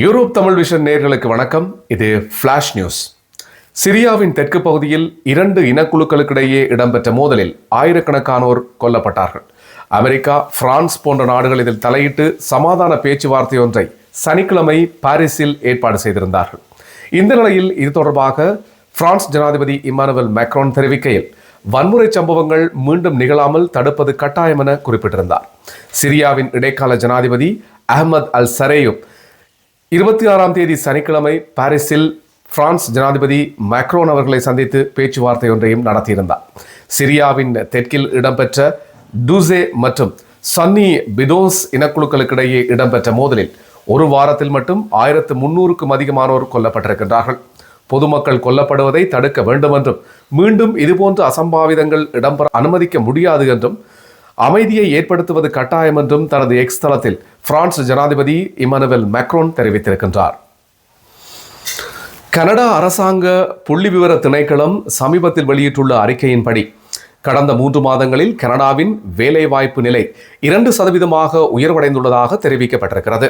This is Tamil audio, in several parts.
யூரோப் தமிழ் விஷன் நேர்களுக்கு வணக்கம். இது ஃப்ளாஷ் நியூஸ் சிரியாவின் தெற்கு பகுதியில் இரண்டு இனக்குழுக்களுக்கிடையே இடம்பெற்ற மோதலில் ஆயிரக்கணக்கானோர் கொல்லப்பட்டார்கள். அமெரிக்கா பிரான்ஸ் போன்ற நாடுகள் இதில் தலையிட்டு சமாதான பேச்சுவார்த்தை ஒன்றை சனிக்கிழமை பாரிஸில் ஏற்பாடு செய்திருந்தார்கள். இந்த நிலையில் இது தொடர்பாக பிரான்ஸ் ஜனாதிபதி இமானுவல் மேக்ரோன் தெரிவிக்கையில் வன்முறை சம்பவங்கள் மீண்டும் நிகழாமல் தடுப்பது கட்டாயம் என குறிப்பிட்டிருந்தார். சிரியாவின் இடைக்கால ஜனாதிபதி அஹமத் அல் சரேயும் இருபத்தி ஆறாம் தேதி சனிக்கிழமை பாரிஸில் பிரான்ஸ் ஜனாதிபதி மேக்ரோன் அவர்களை சந்தித்து பேச்சுவார்த்தை ஒன்றையும் நடத்தியிருந்தார். சிரியாவின் தெற்கில் இடம்பெற்ற டூசே மற்றும் சன்னி பிதோஸ் இனக்குழுக்களுக்கிடையே இடம்பெற்ற மோதலில் ஒரு வாரத்தில் மட்டும் ஆயிரத்து முன்னூறுக்கும் அதிகமானோர் கொல்லப்பட்டிருக்கின்றார்கள். பொதுமக்கள் கொல்லப்படுவதை தடுக்க வேண்டும் என்றும் மீண்டும் இதுபோன்ற அசம்பாவிதங்கள் இடம்பெற அனுமதிக்க முடியாது என்றும் அமைதியை ஏற்படுத்துவது கட்டாயம் என்றும் தனது எக்ஸ் தளத்தில் பிரான்ஸ் ஜனாதிபதி இமானுவேல் மேக்ரோன் தெரிவித்திருக்கின்றார். கனடா அரசாங்க புள்ளி விவர திணைக்களம் சமீபத்தில் வெளியிட்டுள்ள அறிக்கையின்படி கடந்த மூன்று மாதங்களில் கனடாவின் வேலைவாய்ப்பு நிலை இரண்டு சதவீதமாக உயர்வடைந்துள்ளதாக தெரிவிக்கப்பட்டிருக்கிறது.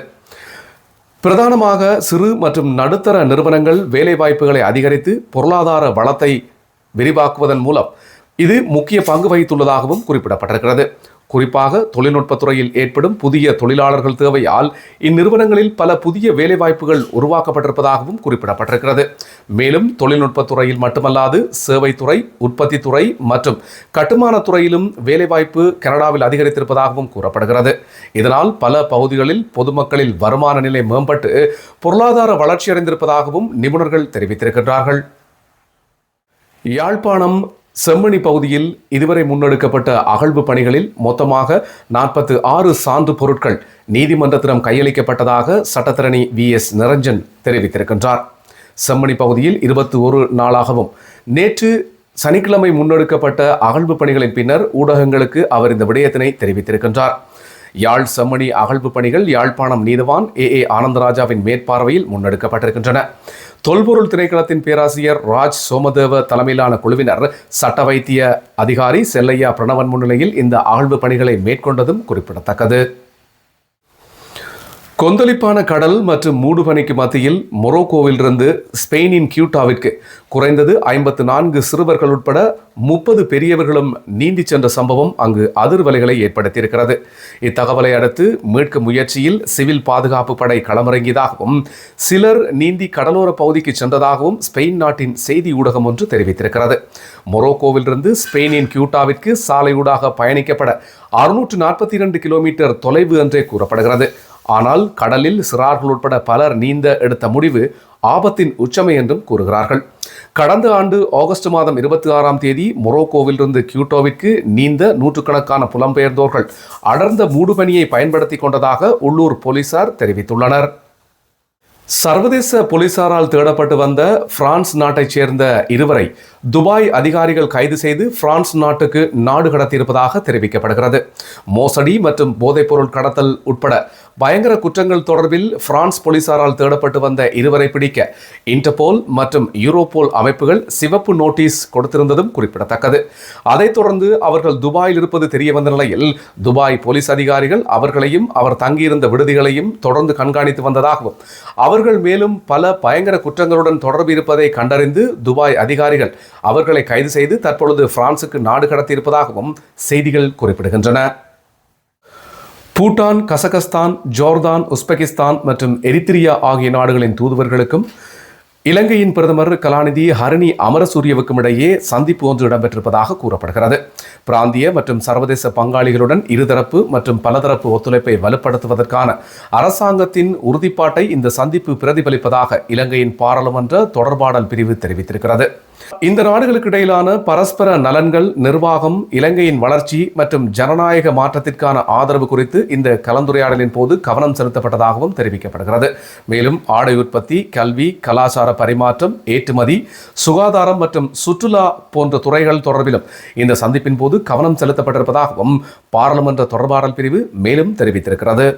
பிரதானமாக சிறு மற்றும் நடுத்தர நிறுவனங்கள் வேலைவாய்ப்புகளை அதிகரித்து பொருளாதார வளத்தை விரிவாக்குவதன் மூலம் இது முக்கிய பங்கு வகித்துள்ளதாகவும் குறிப்பிடப்பட்டிருக்கிறது. குறிப்பாக தொழில்நுட்பத்துறையில் ஏற்படும் புதிய தொழிலாளர்கள் தேவையால் இந்நிறுவனங்களில் பல புதிய வேலைவாய்ப்புகள் உருவாக்கப்பட்டிருப்பதாகவும் குறிப்பிடப்பட்டிருக்கிறது. மேலும் தொழில்நுட்பத்துறையில் மட்டுமல்லாது சேவைத்துறை உற்பத்தித்துறை மற்றும் கட்டுமான துறையிலும் வேலைவாய்ப்பு கனடாவில் அதிகரித்திருப்பதாகவும் கூறப்படுகிறது. இதனால் பல பகுதிகளில் பொதுமக்களில் வருமான நிலை மேம்பட்டு பொருளாதார வளர்ச்சியடைந்திருப்பதாகவும் நிபுணர்கள் தெரிவித்திருக்கின்றார்கள். யாழ்ப்பாணம் செம்மணி பகுதியில் இதுவரை முன்னெடுக்கப்பட்ட அகழ்வு பணிகளில் மொத்தமாக நாற்பத்து ஆறு சான்று பொருட்கள் நீதிமன்றத்திடம் கையளிக்கப்பட்டதாக சட்டத்திரணி வி எஸ் நிரஞ்சன் தெரிவித்திருக்கின்றார். செம்மணி பகுதியில் இருபத்தி ஒரு நாளாகவும் நேற்று சனிக்கிழமை முன்னெடுக்கப்பட்ட அகழ்வு பணிகளின் பின்னர் ஊடகங்களுக்கு அவர் இந்த விடயத்தினை தெரிவித்திருக்கின்றார். யாழ் செம்மணி அகழ்வு பணிகள் யாழ்ப்பாணம் நீதவான் ஏ ஏ ஆனந்தராஜாவின் மேற்பார்வையில் முன்னெடுக்கப்பட்டிருக்கின்றன. தொல்பொருள் திணைக்களத்தின் பேராசிரியர் ராஜ் சோமதேவ தலைமையிலான குழுவினர் சட்ட வைத்திய அதிகாரி செல்லையா பிரணவன் முன்னிலையில் இந்த ஆழ்வு பணிகளை மேற்கொண்டதும் குறிப்பிடத்தக்கது. கொந்தளிப்பான கடல் மற்றும் மூடுபனிக்கு மத்தியில் மொரோக்கோவிலிருந்து ஸ்பெயினின் கியூட்டாவிற்கு குறைந்தது ஐம்பத்து நான்கு சிறுவர்கள் உட்பட முப்பது பெரியவர்களும் நீந்தி சென்ற சம்பவம் அங்கு அதிர்வலைகளை ஏற்படுத்தியிருக்கிறது. இத்தகவலை அடுத்து மீட்கும் முயற்சியில் சிவில் பாதுகாப்பு படை களமிறங்கியதாகவும் சிலர் நீந்தி கடலோர பகுதிக்கு சென்றதாகவும் ஸ்பெயின் நாட்டின் செய்தி ஊடகம் ஒன்று தெரிவித்திருக்கிறது. மொரோக்கோவிலிருந்து ஸ்பெயினின் கியூட்டாவிற்கு சாலையூடாக பயணிக்கப்பட அறுநூற்று நாற்பத்தி இரண்டு கிலோமீட்டர் தொலைவு என்றே கூறப்படுகிறது. ஆனால் கடலில் சிறார்கள் உட்பட பலர் நீந்த எடுத்த முடிவு ஆபத்தின் உச்சமை என்றும் கூறுகிறார்கள். கடந்த ஆண்டு ஆகஸ்ட் மாதம் இருபத்தி ஆறாம் தேதி மொரோக்கோவிலிருந்து கியூட்டோவிற்கு நீந்த நூற்றுக்கணக்கான புலம்பெயர்ந்தோர்கள் அடர்ந்த மூடுபனியை பயன்படுத்தி கொண்டதாக உள்ளூர் போலீசார் தெரிவித்துள்ளனர். சர்வதேச போலீசாரால் தேடப்பட்டு வந்த பிரான்ஸ் நாட்டைச் சேர்ந்த இருவரை துபாய் அதிகாரிகள் கைது செய்து பிரான்ஸ் நாட்டுக்கு நாடு கடத்தியிருப்பதாக தெரிவிக்கப்படுகிறது. மோசடி மற்றும் போதைப்பொருள் கடத்தல் உட்பட பயங்கர குற்றங்கள் தொடர்பில் பிரான்ஸ் போலீசாரால் தேடப்பட்டு வந்த இருவரை பிடிக்க இன்டர்போல் மற்றும் யூரோபோல் அமைப்புகள் சிவப்பு நோட்டீஸ் கொடுத்திருந்ததும் குறிப்பிடத்தக்கது. அதைத் தொடர்ந்து அவர்கள் துபாயில் இருப்பது தெரிய வந்த நிலையில் துபாய் போலீஸ் அதிகாரிகள் அவர்களையும் அவர் தங்கியிருந்த விடுதிகளையும் தொடர்ந்து கண்காணித்து வந்ததாகவும் அவர்கள் மேலும் பல பயங்கர குற்றங்களுடன் தொடர்பு இருப்பதை கண்டறிந்து துபாய் அதிகாரிகள் அவர்களை கைது செய்து தற்பொழுது பிரான்சுக்கு நாடு கடத்தியிருப்பதாகவும் செய்திகள் குறிப்பிடுகின்றன. பூட்டான் கசகஸ்தான் ஜோர்தான் உஸ்பெகிஸ்தான் மற்றும் எரித்திரியா ஆகிய நாடுகளின் தூதுவர்களுக்கும் இலங்கையின் பிரதமர் கலாநிதி ஹரணி அமரசூரியவுக்கும் இடையே சந்திப்பு ஒன்று இடம்பெற்றிருப்பதாக கூறப்படுகிறது. பிராந்திய மற்றும் சர்வதேச பங்காளிகளுடன் இருதரப்பு மற்றும் பலதரப்பு ஒத்துழைப்பை வலுப்படுத்துவதற்கான அரசாங்கத்தின் உறுதிப்பாட்டை இந்த சந்திப்பு பிரதிபலிப்பதாக இலங்கையின் பாராளுமன்ற தொடர்பாடல் பிரிவு தெரிவித்திருக்கிறது. இந்த நாடுகளுக்கு இடையிலான பரஸ்பர நலன்கள் நிர்வாகம் இலங்கையின் வளர்ச்சி மற்றும் ஜனநாயக மாற்றத்திற்கான ஆதரவு குறித்து இந்த கலந்துரையாடலின் போது கவனம் செலுத்தப்பட்டதாகவும் தெரிவிக்கப்படுகிறது. மேலும் ஆடை உற்பத்தி கல்வி கலாச்சார பரிமாற்றம் ஏற்றுமதி சுகாதாரம் மற்றும் சுற்றுலா போன்ற துறைகள் தொடர்பிலும் இந்த சந்திப்பின் போது கவனம் செலுத்தப்பட்டிருப்பதாகவும் பாராளுமன்ற தொடர்பாடல் பிரிவு மேலும் தெரிவித்திருக்கிறது.